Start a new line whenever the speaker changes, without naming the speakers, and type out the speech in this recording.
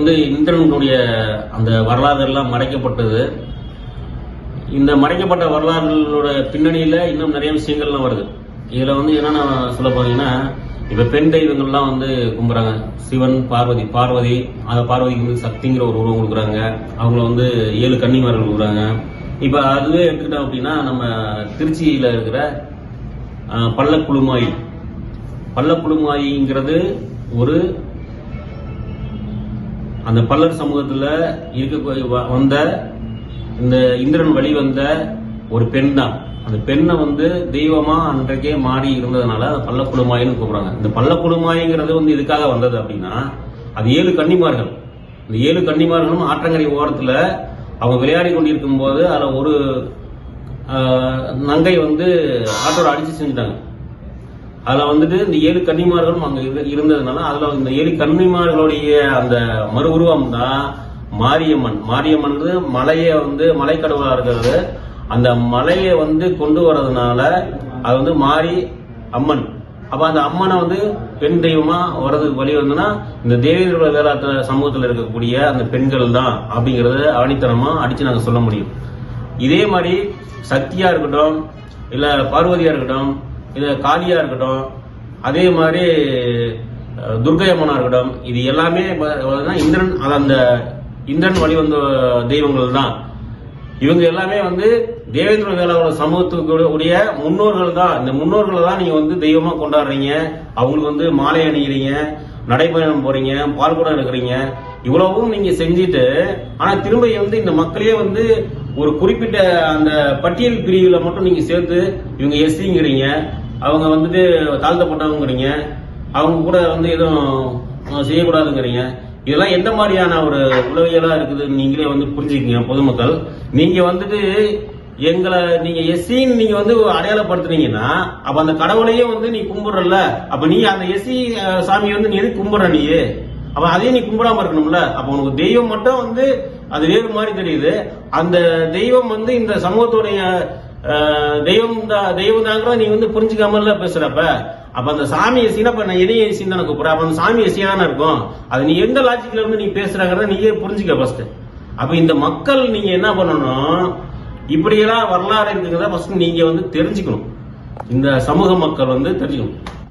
வந்து இந்திரனுடைய அந்த வரலாறு எல்லாம் மறைக்கப்பட்டது. இந்த மறைக்கப்பட்ட வரலாறுகளோட பின்னணியில் இன்னும் நிறைய விஷயங்கள்லாம் வருது. இதில் வந்து என்னென்ன சொல்ல போகிறீங்கன்னா இப்போ பெண் தெய்வங்கள்லாம் வந்து கும்பிட்றாங்க சிவன் பார்வதி பார்வதி அந்த பார்வதிக்கு வந்து சக்திங்கிற ஒரு உருவம் கொடுக்குறாங்க. அவங்கள வந்து ஏழு கன்னிமார்கள் கொடுக்குறாங்க. இப்போ அதுவே எடுத்துக்கிட்டோம் அப்படின்னா நம்ம திருச்சியில் இருக்கிற பள்ளக்குழுமாயி. பள்ளக்குழுமாயிங்கிறது ஒரு அந்த பல்லர் சமூகத்தில் இருக்க வந்த இந்த இந்திரன் வழி வந்த ஒரு பெண் தான். அந்த பெண்ணை வந்து தெய்வமா அன்றைக்கே மாறி இருந்ததுனால அதை பல்லக்குழுமாயின்னு கூப்பிடுறாங்க. இந்த பல்லக்குழுமாயிங்கிறது வந்து இதுக்காக வந்தது அப்படின்னா அது ஏழு கன்னிமார்கள். இந்த ஏழு கன்னிமார்களும் ஆற்றங்கரை ஓரத்தில் அவங்க விளையாடி கொண்டிருக்கும் போது அதில் ஒரு நங்கை வந்து ஆட்டோட அடிச்சு செஞ்சுட்டாங்க. அதுல வந்துட்டு இந்த ஏழு கன்னிமார்களும் அங்க இரு- இருந்ததுனால அதுல இந்த ஏழு கன்னிமார்களுடைய அந்த மறு உருவம் தான் மாரியம்மன். மாரியம்மன் மலையை வந்து மலைக்கடவுளாக இருக்கிறது. அந்த மலையை வந்து கொண்டு வர்றதுனால அது வந்து மாரி அம்மன். அப்ப அந்த அம்மனை வந்து பெண் தெய்வமா வர்றதுக்கு வழி வந்துன்னா இந்த தேவேந்திர வேளாத்த சமூகத்துல இருக்கக்கூடிய அந்த பெண்கள் தான் அப்படிங்கறத ஆணித்தனமா அடிச்சு நாங்க சொல்ல முடியும். இதே மாதிரி சக்தியா இருக்கட்டும் இல்ல பார்வதியா இருக்கட்டும் இது காளியா இருக்கட்டும் அதே மாதிரி அஹ், துர்க்கை இருக்கட்டும் இது எல்லாமே இந்திரன் அது அந்த இந்திரன் வழி வந்த தெய்வங்கள் தான். இவங்க எல்லாமே வந்து தேவேந்திர வேளாளோட சமூகத்துக்கு உடைய முன்னோர்கள் தான். இந்த முன்னோர்களை தான் நீங்க வந்து தெய்வமா கொண்டாடுறீங்க. அவங்களுக்கு வந்து மாலை அணிகிறீங்க நடைபயணம் போறீங்க கூட எடுக்கிறீங்க. இவ்வளவும் நீங்க செஞ்சுட்டு ஆனா திரும்ப வந்து இந்த மக்களே வந்து ஒரு குறிப்பிட்ட அந்த பட்டியல் பிரிவுல மட்டும் நீங்க சேர்த்து இவங்க எஸ்சிங்கிறீங்க. அவங்க வந்துட்டு தாழ்த்தப்பட்டவங்கிறீங்க அவங்க கூட வந்து எதுவும் செய்யக்கூடாதுங்கிறீங்க. இதெல்லாம் எந்த மாதிரியான ஒரு உளவியலாக இருக்குதுன்னு நீங்களே வந்து புரிஞ்சுக்கங்க பொதுமக்கள். நீங்கள் வந்துட்டு எங்களை நீங்க எஸ்சின்னு நீங்க வந்து அடையாளப்படுத்துனீங்கன்னா அப்ப அந்த கடவுளையும் வந்து நீ கும்பிட்றல அப்ப நீ அந்த எஸ்சி சாமியை வந்து நீ எதுக்கு கும்பிடுற நீ? அப்ப அதையும் நீ கும்பிடாம இருக்கணும்ல. அப்ப உனக்கு தெய்வம் மட்டும் வந்து அது வேறு மாதிரி தெரியுது. அந்த தெய்வம் வந்து இந்த சமூகத்துடைய தெய்வம் தான் தெய்வம் தாங்கிற நீ வந்து புரிஞ்சுக்காமல பேசுறப்ப. அப்ப அந்த சாமி எசினா இப்ப நான் எதையும் எசின்னு தானே கூப்பிடுறேன் அப்ப அந்த சாமி எசியா இருக்கும் அது நீ எந்த லாஜிக்ல இருந்து நீ பேசுறாங்கிறத நீயே புரிஞ்சுக்க ஃபர்ஸ்ட் அப்ப இந்த மக்கள் நீங்க என்ன பண்ணணும்? இப்படியெல்லாம் வரலாறு இருக்குங்கிறத ஃபர்ஸ்ட் நீங்க வந்து தெரிஞ்சுக்கணும். இந்த சமூக மக்கள் வந்து தெரிஞ்சுக்கணும்.